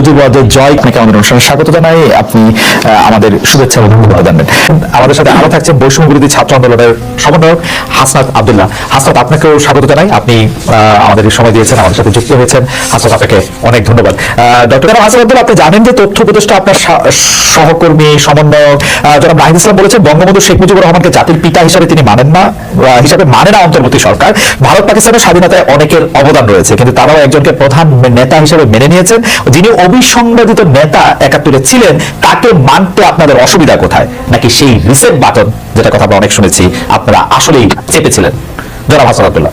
সজীবদের জয় আপনাকে আমাদের অনুষ্ঠানে স্বাগত জানাই। আপনি আমাদের শুভেচ্ছা এবং ধন্যবাদ জানাবেন। আমাদের সাথে আরও থাকছেন বৈষম্য বিরোধী ছাত্র আন্দোলনের সমন্বয়ক হাসনাত আব্দুল্লাহ। হাসনাত আপনাকেও স্বাগত জানাই। আপনি আমাদের সময় দিয়েছেন আমাদের সাথে যুক্ত হয়েছেন। হাসনাত আপনাকে অনেক ধন্যবাদ। ডক্টর আব্দুল্লাহ আপনি জানেন যে তথ্য উপদেষ্টা আপনার সহকর্মী সমন্বয়ক আহ, জনাব ইসলাম বলেছেন বঙ্গবন্ধু শেখ মুজিবুর রহমানকে জাতির পিতা হিসাবে তিনি মানেন না হিসাবে মানে না অন্তর্বর্তী সরকার। ভারত পাকিস্তানের স্বাধীনতায় অনেকের অবদান রয়েছে কিন্তু তারাও একজনকে প্রধান নেতা হিসেবে মেনে নিয়েছেন। যিনি অবিসংবাদিত নেতা একাত্তরে ছিলেন, তাকে মানতে আপনাদের অসুবিধা কোথায়? নাকি সেই রিসেট বাটন যেটা কথা আমরা অনেক শুনেছি, আপনারা আসলেই চেপেছিলেন? জনাব হাসান আব্দুল্লাহ।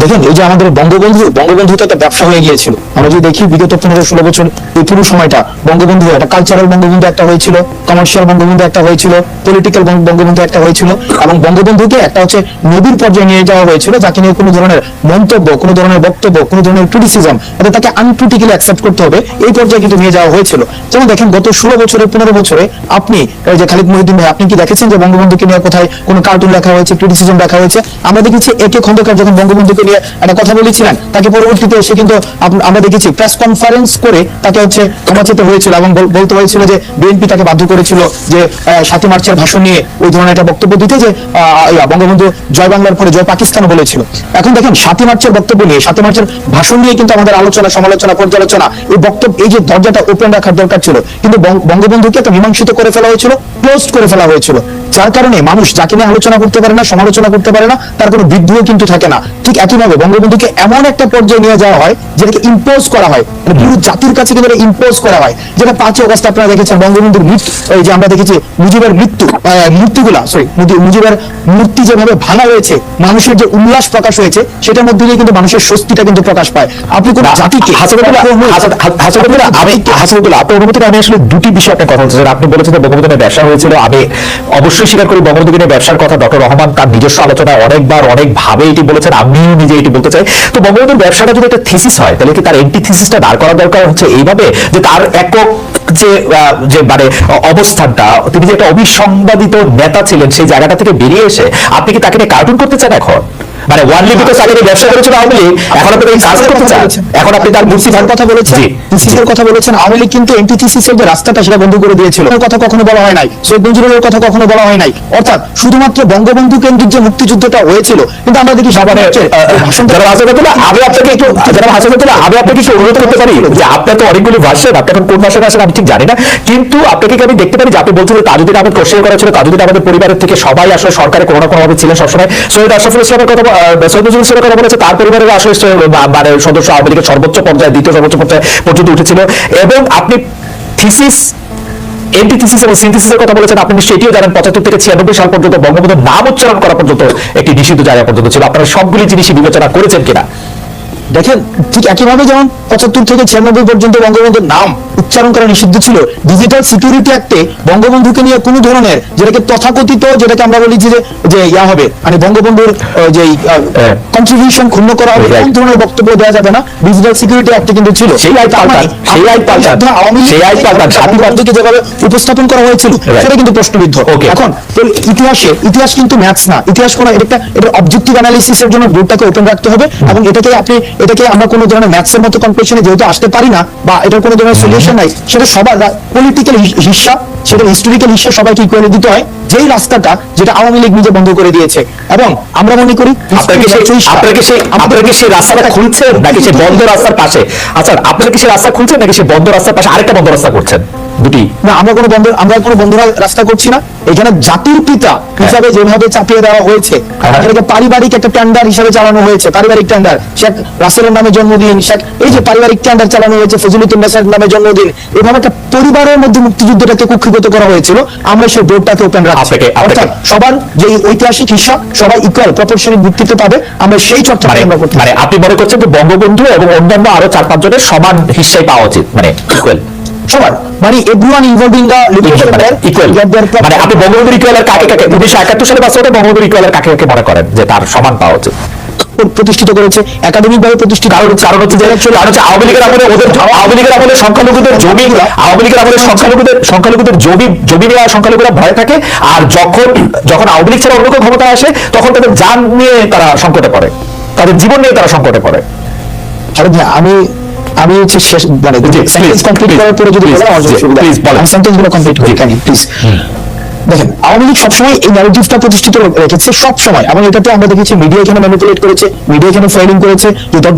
দেখেন, এই যে আমাদের বঙ্গবন্ধু বঙ্গবন্ধু তো একটা ব্যবসা হয়ে গিয়েছিল। আমরা যদি দেখি, বিগত পনেরো ষোলো বছর, এই পুরো সময়টা বঙ্গবন্ধু, একটা কালচারাল বঙ্গবন্ধু একটা হয়েছিল কমার্শিয়াল বঙ্গবন্ধু একটা হয়েছিল পলিটিক্যাল বঙ্গবন্ধু একটা হয়েছিল, এবং বঙ্গবন্ধুকে একটা হচ্ছে নদীর পর্যায়ে নিয়ে যাওয়া হয়েছিল, যাকে নিয়ে কোনো ধরনের মন্তব্য, কোনো ধরনের বক্তব্য, কোনো ধরনের ক্রিটিসিজম এটা তাকে আনক্রিটিক্যালি অ্যাকসেপ্ট করতে হবে, এই পর্যায়ে কিন্তু নিয়ে যাওয়া হয়েছিল। যেমন দেখেন, গত ষোলো বছরে, পনেরো বছরে আপনি, এই যে খালিদ মহিউদ্দিন ভাই, আপনি কি দেখেছেন যে বঙ্গবন্ধুকে নিয়ে কোথায় কোনো কার্টুন লেখা হয়েছে ক্রিটিসিজম লেখা হয়েছে? আমরা দেখেছি একে খন্দকার যখন বঙ্গবন্ধুকে নিয়ে একটা কথা বলেছিলেন, তাকে পরবর্তীতে এসে কিন্তু আমরা দেখেছি প্রেস কনফারেন্স করে তাকে হচ্ছে ক্ষমা চেতে হয়েছিল এবং বলতে হয়েছিল যে বিএনপি তাকে বাধ্য করেছিল যে সাতই মার্চের ভাষণ নিয়ে ওই ধরনের একটা বক্তব্য দিতে যে বঙ্গবন্ধু জয় বাংলার পরে জয় পাকিস্তান বলেছিল। এখন দেখেন, সাতই মার্চের বক্তব্য নিয়ে, সাতই মার্চের ভাষণ নিয়ে কিন্তু আমাদের আলোচনা, সমালোচনা, পর্যালোচনা, এই বক্তব্য এই যে দরজাটা ওপেন রাখার দরকার ছিল, কিন্তু বঙ্গ- বঙ্গবন্ধুকে একটা মীমাংসিত করে ফেলা হয়েছিল ক্লোজ করে ফেলা হয়েছিল। যার কারণে মানুষ যাকে নিয়ে আলোচনা করতে পারে না সমালোচনা করতে পারে না তার কোনো বিদ্রোহ কিন্তু থাকে না। ঠিক একইভাবে বঙ্গবন্ধুকে এমন একটা পর্যায়ে নিয়ে যাওয়া হয় যেটাকে ইম্পোজ করা হয়। মানে পুরো জাতির কাছে কিন্তু ইম্পোজ করা হয়। যেটা পাঁচই অগস্ট আপনারা দেখেছেন বঙ্গবন্ধুর মৃত্যু এই যে আমরা দেখেছি মুজিবের মৃত্যু মূর্তিগুলা সরি মুজিবের মূর্তি যেভাবে ভাঙা হয়েছে মানুষের যে উল্লাস প্রকাশ হয়েছে সেটার মধ্যে দিয়ে কিন্তু মানুষের স্বস্তিটা কিন্তু প্রকাশ পায়। আপনি কোন জাতিকে আমি আসলে দুটি বিষয় আপনার কথা চাই। আপনি বলেছেন বঙ্গবন্ধু ব্যবসা হয়েছিল আমি অবশ্যই স্বীকার করি বঙ্গবন্ধু নিয়ে ব্যবসার কথা ডক্টর রহমান তার নিজস্ব আলোচনায় অনেকবার অনেক ভাবে এটি বলেছেন, আমিও নিজে এটি বলতে চাই। তো বঙ্গবন্ধুর ব্যবসাটা যদি একটা থিসিস হয়, তাহলে কি তার এন্টি থিসিসটা দাঁড় করা দরকার হচ্ছে এইভাবে? যে তার একক যে যে মানে অবস্থানটা, তিনি যে একটা অবিসংবাদিত নেতা ছিলেন সেই জায়গাটা থেকে বেরিয়ে এসে আপনি কি তাকে কার্টুন করতে চান এখন? মানে ওয়ান লিপিতে তাকে নিয়ে ব্যবসা করেছিল আওয়ামী লীগ এখন আপনি কাজ করতে চান? এখন আপনি তার মূর্তি তার কথা বলেছেন? জি, থিসিসের কথা বলেছেন আওয়ামী লীগ কিন্তু এনটিথিসিসের যে রাস্তাটা সেটা বন্ধ করে দিয়েছিল। কথা কখনো বলা হয় নাই। শেখ মুজিবুরের কথা কখনো বলা হয় নাই। অর্থাৎ শুধুমাত্র বঙ্গবন্ধু কেন্দ্রিক যে মুক্তিযুদ্ধটা হয়েছিল কিন্তু আমরা দেখি সাবানের যারা হাসানুল্লাহ আমি আপনাকে একটু যারা হাসানুল্লাহ আমি আপনাকে একটু অনুরোধ করতে পারি যে আপনার তো অনেকগুলি ভার্সন আপনি এখন কোন ভার্সনে আছেন আমি ঠিক জানি না কিন্তু আপনাকে কি আমি দেখতে পারি যে আপনি বলছিলেন তাজুদ্দিন আহমেদ কোশ্চেন করা ছিল তাজুদ্দিন আমাদের পরিবারের থেকে সবাই আসলে সরকারে কোনো না কোনো ভাবে ছিলেন সবসময়। সৈয়দ আশরাফুল ইসলামের কথা সৈয়দ নজরুল কথা বলেছে তার পরিবারের আসলে মানে সদস্য আওয়ামী লীগের সর্বোচ্চ পর্যায়ে, দ্বিতীয় সর্বোচ্চ পর্যায়ে পর্যন্ত উঠেছিল। এবং আপনি থিসিস এন্টিথিসিস এবং সিনথিসিসের কথা বলেছেন, আপনি এটিও জানেন, পঁচাত্তর থেকে ছিয়ানব্বই সাল পর্যন্ত বঙ্গবন্ধুর নাম উচ্চারণ করা পর্যন্ত একটি নিষিদ্ধ জায়গা পর্যন্ত ছিল। আপনারা সবগুলি জিনিসই বিবেচনা করেছেন কিনা? দেখেন, ঠিক একইভাবে যেমন পঁচাত্তর থেকে ছিয়ানব্বই পর্যন্ত বঙ্গবন্ধুর নাম উচ্চারণ করা নিষিদ্ধ ছিল। ডিজিটাল সিকিউরিটি অ্যাক্টে বঙ্গবন্ধুকে নিয়ে কোনো ধরনের যেটাকে তথাকথিত যেটাকে আমরা বলি যে যে ইয়া হবে মানে বঙ্গবন্ধুর যে হ্যাঁ। কন্ট্রিবিউশন ক্ষুণ্ণ করা হবে কোন ধরনের বক্তব্য দেওয়া যাবে না। ডিজিটাল সিকিউরিটি অ্যাক্টে কিন্তু ছিল। সেই আইন মানে পাল্টান, সেই আইন পাল্টান, সেই আইন পাল্টান, বঙ্গবন্ধুকে যেভাবে উপস্থাপন করা হয়েছিল সেটা কিন্তু প্রশ্নবিদ্ধ. এখন ইতিহাসে ইতিহাস কিন্তু ম্যাথস না। ইতিহাস কোনো এটা এটা অবজেক্টিভ অ্যানালিসিসের জন্য বোর্ডটাকে ওপেন রাখতে হবে। এবং এটাকে আপনি এটাকে আমরা কোনো ধরনের ম্যাথস এর মতো কনক্লুশনে যেহেতু আসতে পারি না বা এটার কোনো ধরনের সলিউশন নাই। সেটা সবার পলিটিক্যাল হিসা সেটা হিস্টোরিক্যাল হিসা সবাইকে ইকুয়ালি দিতে হয়। যেই রাস্তাটা যেটা আওয়ামী লীগ নিজে বন্ধ করে দিয়েছে। এবং আমরা মনে করি আপনাকে সেই আপনাকে সেই রাস্তাটা খুলছে নাকি সেই বন্ধ রাস্তার পাশে? আচ্ছা আপনার কি সেই রাস্তা খুলছে নাকি সেই বন্ধ রাস্তার পাশে আরেকটা বন্ধ রাস্তা করছেন? দুটি। না আমরা কোনো বন্ধ আমরা কোনো বন্ধুরা রাস্তা করছি না। এখানে জাতির পিতা হিসাবে যেভাবে চাপিয়ে দেওয়া হয়েছে হ্যাঁ। এটাকে পারিবারিক একটা টেন্ডার হিসাবে চালানো হয়েছে পারিবারিক টেন্ডার শেখ রাসেলের নামে জন্মদিন শেখ এই যে পারিবারিক টেন্ডার চালানো হয়েছে ফজলুদ্দিন নেসার নামে জন্মদিন এভাবে একটা পরিবারের মধ্যে মুক্তিযুদ্ধটাকে কুক্ষিগত করা হয়েছিল। আমরা সেই বোর্ডটাকে ওপেন রাখছি। অর্থাৎ সবার যে ঐতিহাসিক হিসাব সবাই ইকুয়াল প্রপোর্শনাল ভিত্তিতে পাবে। আমরা সেই চর্চা মানে আমরা করতে মানে আপনি মনে করছেন যে বঙ্গবন্ধু এবং অন্যান্য আরও চার পাঁচ জনের সমান হিসাই পাওয়া উচিত মানে ইকুয়াল সবার। মানে এভরিওয়ান ইনভলভ ইন দ্য মানে ইকুয়াল মানে আপনি বঙ্গবন্ধুর ইকুয়াল কাকে কাকে উনিশশো একাত্তর সালে বাস্তবতা বঙ্গবন্ধুর ইকুয়াল কাকে কাকে মনে করেন? যে তার সমান পাওয়া উচিত। প্রতিষ্ঠিত করেছে একাডেমিক ভাবে প্রতিষ্ঠিত কারণ কারণ হচ্ছে কারণ হচ্ছে আওয়ামী লীগের আমলে ওদের আওয়ামী লীগের আমলে সংখ্যালঘুদের জমি আওয়ামী লীগের আমলে সংখ্যালঘুদের সংখ্যালঘুদের জমি জমি নেওয়া সংখ্যালঘুরা ভয় থাকে আর যখন যখন আওয়ামী লীগ ছাড়া অন্য কেউ ক্ষমতা আসে তখন তাদের যান নিয়ে তারা সংকটে পড়ে। তাদের জীবন নিয়ে তারা সংকটে পড়ে। আরে আমি আমি হচ্ছে শেষ মানে সেন্টেন্স কমপ্লিট করার পরে যদি বলা বলেন আমার সুবিধা সেন্টেন্সগুলো কমপ্লিট হয়ে কেন প্লিজ দেখেন, আওয়ামী লীগ সবসময় এই ন্যারেটিভটা প্রতিষ্ঠিত রেখেছে সব সময় এবং এটাতে আমরা দেখেছি মিডিয়া এখানে ম্যানিপুলেট করেছে মিডিয়া এখানে ফেলিং করেছে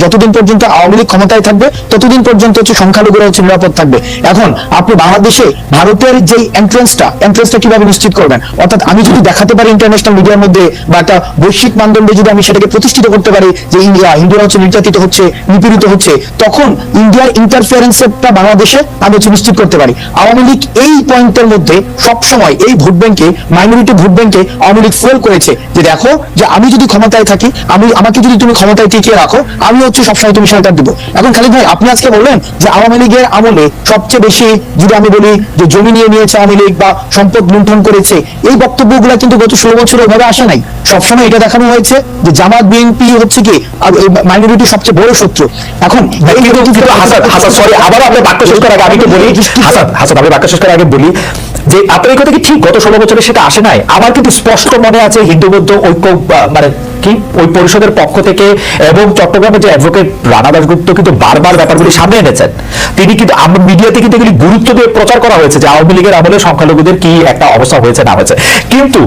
যতদিন পর্যন্ত আওয়ামী লীগ ক্ষমতায় থাকবে, ততদিন পর্যন্ত হচ্ছে সংখ্যালঘুরা হচ্ছে নিরাপদ থাকবে। এখন আপনি বাংলাদেশে ভারতের যে এন্ট্রেন্সটা এন্ট্রেন্সটা কীভাবে নিশ্চিত করবেন? অর্থাৎ আমি যদি দেখাতে পারি ইন্টারন্যাশনাল মিডিয়ার মধ্যে, বা একটা বৈশ্বিক মানদণ্ডে যদি আমি সেটাকে প্রতিষ্ঠিত করতে পারি, যে ইন্ডিয়া হিন্দুরা হচ্ছে নির্যাতিত হচ্ছে, নিপীড়িত হচ্ছে, তখন ইন্ডিয়ার ইন্টারফিয়ারেন্সটা বাংলাদেশে আমি হচ্ছে নিশ্চিত করতে পারি। আওয়ামী লীগ এই পয়েন্টের মধ্যে সব সময় এই ভোট ব্যাংকে মাইনরিটি ভোট ব্যাংকে আওয়ামী লীগ ফেল করেছে। যে দেখো যে আমি যদি ক্ষমতায় থাকি আমি আমাকে যদি তুমি ক্ষমতায় টিকিয়ে রাখো আমি হচ্ছে সবসময় তুমি সরকার দিব। এখন খালিদ ভাই আপনি আজকে বললেন যে আওয়ামী লীগের আমলে সবচেয়ে বেশি যদি আমি বলি যে জমি নিয়ে নিয়েছে আওয়ামী লীগ বা সম্পদ লুণ্ঠন করেছে এই বক্তব্যগুলো কিন্তু গত ষোলো বছর ওইভাবে আসে নাই। সবসময় এটা দেখানো হয়েছে যে জামাত বিএনপি হচ্ছে কি মাইনরিটি সবচেয়ে বড় শত্রু। এখন হাসান হাসান সরি আবারও আপনি বাক্য শেষ করার আগে আমি একটু বলি হাসান হাসান আমি বাক্য শেষ করার আগে বলি যে আপনার কথা কি ঠিক? গত ষোলো বছরে সেটা আসে নাই। আমার কিন্তু স্পষ্ট মনে আছে হিন্দু বৌদ্ধ ঐক্য মানে কি, ওই পরিষদের পক্ষ থেকে এবং চট্টগ্রামের যে অ্যাডভোকেট রানা দাসগুপ্ত কিন্তু বারবার ব্যাপারগুলি সামনে এনেছেন। তিনি কিন্তু, আমরা মিডিয়াতে কিন্তু এগুলি গুরুত্ব দিয়ে প্রচার করা হয়েছে যে আওয়ামী লীগের আমলে সংখ্যালঘুদের কি একটা অবস্থা হয়েছে, না হয়েছে। কিন্তু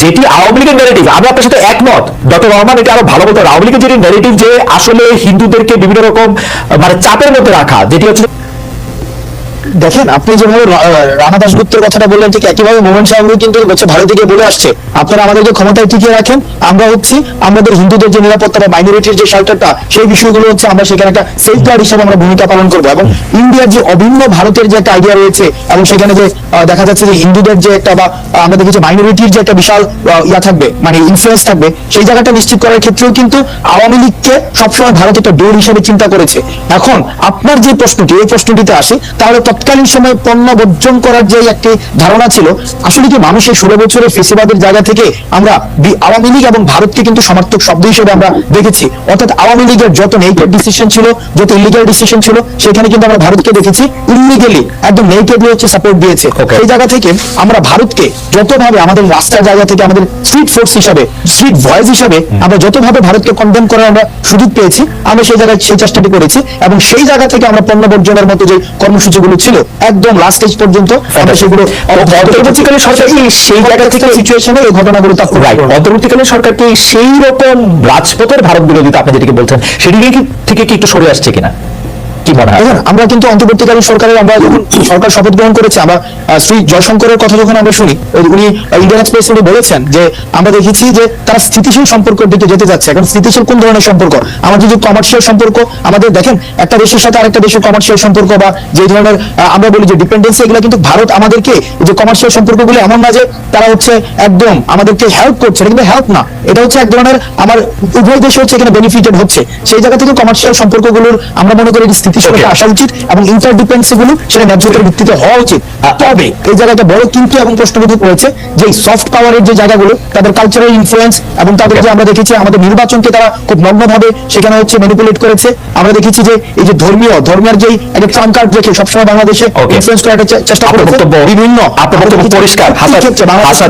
যেটি আওয়ামী লীগের ন্যারেটিভ আমি আপনার সাথে একমত, ডক্টর রহমান এটা আরও ভালো বলতে। আওয়ামী লীগের যেটি ন্যারেটিভ যে আসলে হিন্দুদেরকে বিভিন্ন রকম মানে চাপের মধ্যে রাখা, যেটি হচ্ছে দেখেন, আপনি যেভাবে রানা দাসগুপ্তের কথাটা বললেন, ঠিক একইভাবে মোহন সাহেবও কিন্তু হচ্ছে ভারত থেকে বলে আসছে। আপনারা আমাদেরকে ক্ষমতায় টিকিয়ে রাখেন। আমরা হচ্ছি আমাদের হিন্দুদের যে নিরাপত্তা বা মাইনরিটির যে শেল্টারটা সেই বিষয়গুলো হচ্ছে আমরা সেখানে একটা সেফগার্ড হিসেবে আমরা ভূমিকা পালন করব। এবং ইন্ডিয়ার যে অভিন্ন ভারতের যে একটা আইডিয়া রয়েছে, এবং সেখানে যে দেখা যাচ্ছে যে হিন্দুদের যে একটা বা আমাদের কিছু মাইনরিটির যে একটা বিশাল ইয়া থাকবে মানে ইনফ্লুয়েন্স থাকবে, সেই জায়গাটা নিশ্চিত করার ক্ষেত্রেও কিন্তু আওয়ামী লীগকে সবসময় ভারত একটা ডোর হিসেবে চিন্তা করেছে। এখন আপনার যে প্রশ্নটি, এই প্রশ্নটিতে আসে, তাহলে তৎকালীন সময়ে পণ্য বর্জন করার যে একটি ধারণা ছিল আসলে কি মানুষের ষোলো বছরের ফেসিবাদের জায়গা থেকে আমরা আওয়ামী লীগ এবং ভারতকে কিন্তু সমর্থক শব্দ হিসেবে আমরা দেখেছি। অর্থাৎ আওয়ামী লীগের যত নেইটেড ডিসিশন ছিল যত ইলিগাল ডিসিশন ছিল সেখানে কিন্তু আমরা ভারতকে দেখেছি ইলিগেলি একদম নেইটেডলি হচ্ছে সাপোর্ট দিয়েছে. সেই জায়গা থেকে আমরা ভারতকে যতভাবে আমাদের রাস্তার জায়গা থেকে আমাদের স্ট্রিট ফোর্স হিসাবে স্ট্রিট ভয়েস হিসাবে আমরা যতভাবে ভারতকে কন্ডেম করার আমরা সুযোগ পেয়েছি আমরা সেই জায়গায় সেই চেষ্টাটি করেছি এবং সেই জায়গা থেকে আমরা পণ্য বর্জনের মতো যে কর্মসূচিগুলো ছিল একদম লাস্ট স্টেজ পর্যন্ত। আমরা সেগুলো অন্তর্বর্তীকালে সরকার কি সেই জায়গা থেকে সিচুয়েশনে এই ঘটনাগুলো তো রাইট অন্তর্বর্তীকালে সরকার কি সেই রকম রাজপথের ভারত বিরোধিতা আপনি যেটিকে বলছেন সেদিকে কি থেকে কি একটু সরে আসছে কিনা? কি মনে আমরা কিন্তু অন্তর্বর্তীকালীন সরকারের, আমরা যখন সরকার শপথ গ্রহণ করেছে, আমরা শ্রী জয়শঙ্করের কথা যখন আমরা শুনি উনি ইন্ডিয়ান এক্সপ্রেস উনি বলেছেন যে, আমরা দেখেছি যে তারা স্থিতিশীল সম্পর্কের দিকে যেতে যাচ্ছে। এখন স্থিতিশীল কোন ধরনের সম্পর্ক? আমাদের যে কমার্শিয়াল সম্পর্ক, আমাদের দেখেন, একটা দেশের সাথে আরেকটা দেশের কমার্শিয়াল সম্পর্ক বা যে ধরনের আমরা বলি যে ডিপেন্ডেন্সি এগুলো কিন্তু ভারত আমাদেরকে যে কমার্শিয়াল সম্পর্কগুলো এমন না যে তারা হচ্ছে একদম আমাদেরকে হেল্প করছে কিন্তু হেল্প না। এটা হচ্ছে এক ধরনের, আমার উভয় দেশে হচ্ছে এখানে বেনিফিটেড হচ্ছে। সেই জায়গা থেকে কমার্শিয়াল সম্পর্কগুলোর, আমরা মনে করি যে Okay. আসা উচিত এবং ইন্টারডিপেন্ডেন্সি গুলো সেটা ন্যায্যতার ভিত্তিতে হওয়া উচিত তবে এই জায়গাটা বড় কিন্তু এবং প্রশ্নবোধক রয়েছে যে সফট পাওয়ারের যে জায়গাগুলো তাদের কালচারাল ইনফ্লুয়েন্স এবং তাদের যে আমরা দেখেছি আমাদের নির্বাচনকে তারা খুব নগ্নভাবে সেখানে হচ্ছে ম্যানিপুলেট করেছে আমরা দেখেছি যে এই যে ধর্মীয় ধর্মের যেই একটা ট্রাম কার্ড রেখে সবসময় বাংলাদেশে ইনফ্লুয়েন্স করার চেষ্টা বক্তব্য- বিভিন্ন আপনার বক্তব্য পরিষ্কার। প্রত্যেক হাসান-